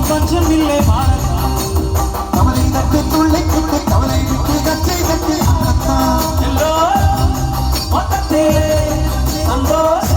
கொஞ்சம் கொஞ்சம் இல்லை மாறத்தா கவலை தட்டு துள்ளை குட்டு கவலை விட்டு கச்சை தட்டு ஆரத்தா எல்லோ மொத்தத்தே சந்தோஷம்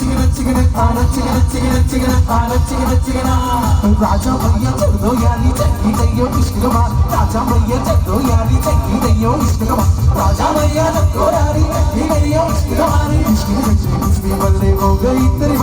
చిగన చిగన పాల చిగన చిగన చిగన పాల చిగన చిగన రాజా భయ్య చెల్లో యాలి చెక్కిదయ్యో ఇష్టమా రాజా భయ్య చెల్లో యాలి చెక్కిదయ్యో ఇష్టమా రాజా భయ్య చెల్లో యాలి చెక్కిదయ్యో ఇష్టమా ఇష్టం వచ్చి ఇద్దరి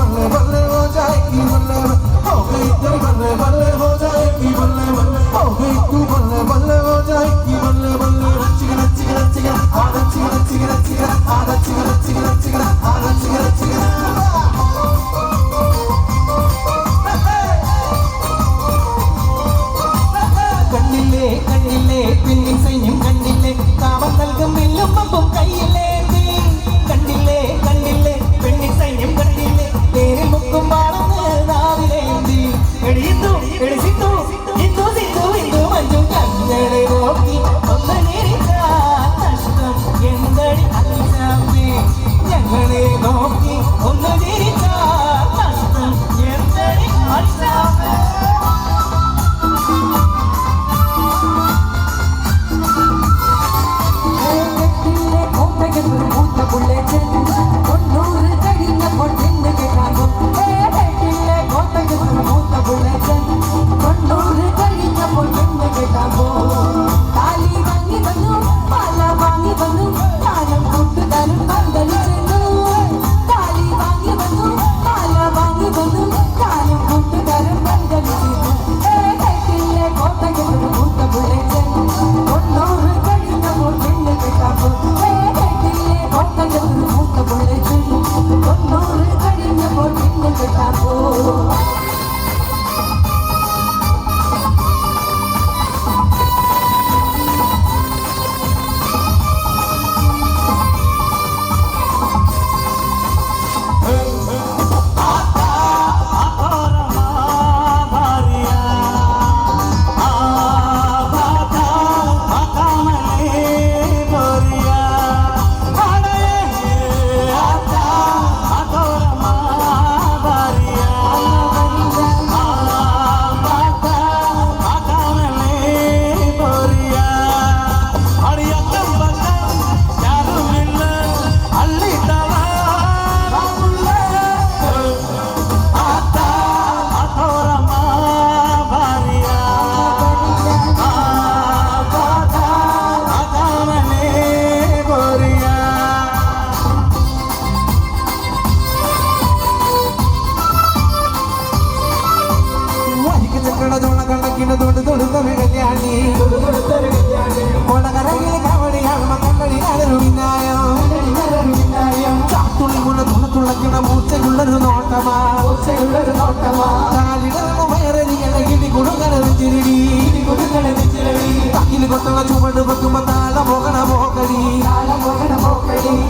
അവൾ വെക്കുമ്പോ താള പോകണ പോകടി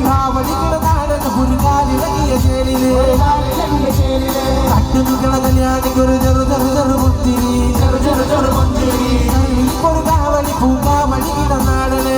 താവടിക്കണ താഴെന്ന് കുരുകാലിളകിയ ചേലിൽ കട്ടു നിൽക്കണ കല്യാണിക്ക് ഒരു ചെറു ചെറു ചെറു മുത്തിരി ചെറു ചെറു ചെറു മുത്തിരി ഒരു കാവടി പൂങ്കാവടി കിട നാടന്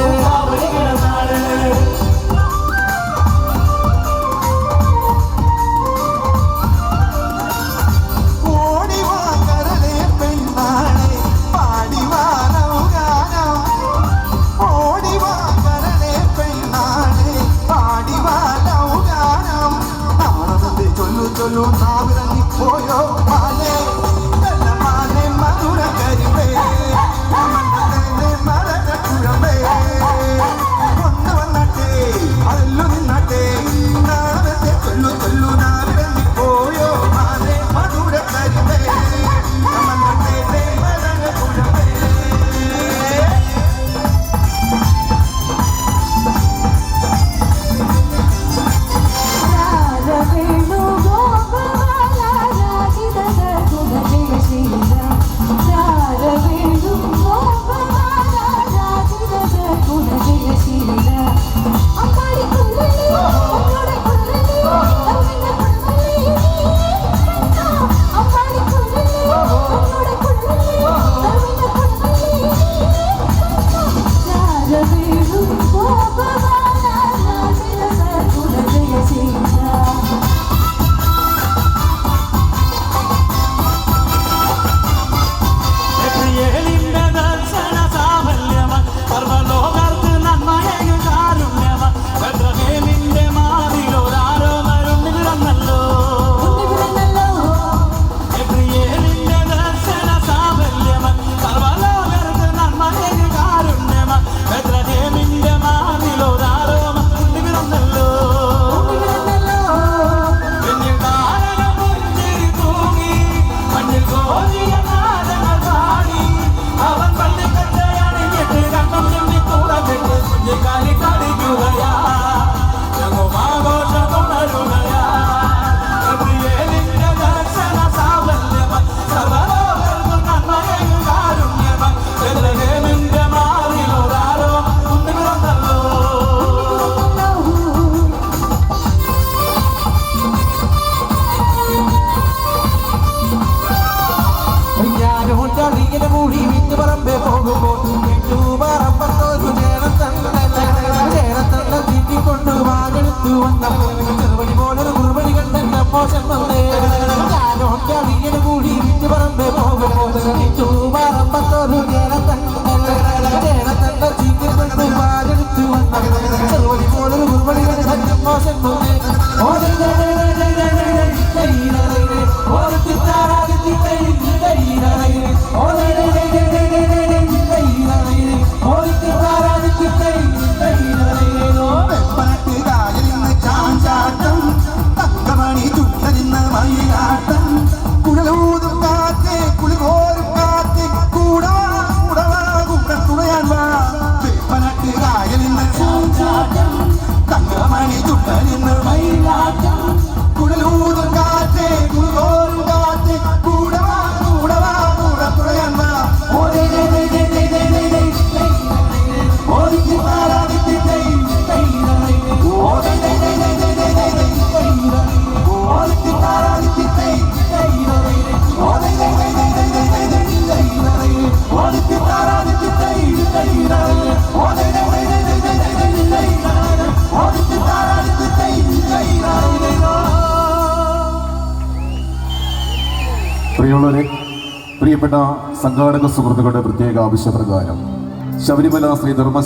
Yo, yo, ചളിയിലെ മൂടി വിറ്റ് പറമ്പേ പോകുമ്പോൾ പറമ്പത്തൊരു ചേരത്തണ്ട ചേരത്തണ്ട തീറ്റിക്കൊണ്ട് വാഴെടുത്തു വന്നപ്പോൾ ചെറുപടി പോലൊരു കുറുപടി കണ്ടെന്ന മോശം വന്നേ ചളിയിലെ മൂടി വിറ്റ് പറമ്പേ പോകുമ്പോൾ പ്രിയമുള്ളവരെ പ്രിയപ്പെട്ട സംഘാടക സുഹൃത്തുക്കളുടെ പ്രത്യേക ആവശ്യപ്രകാരം ശബരിമല ശ്രീ ധർമ്മ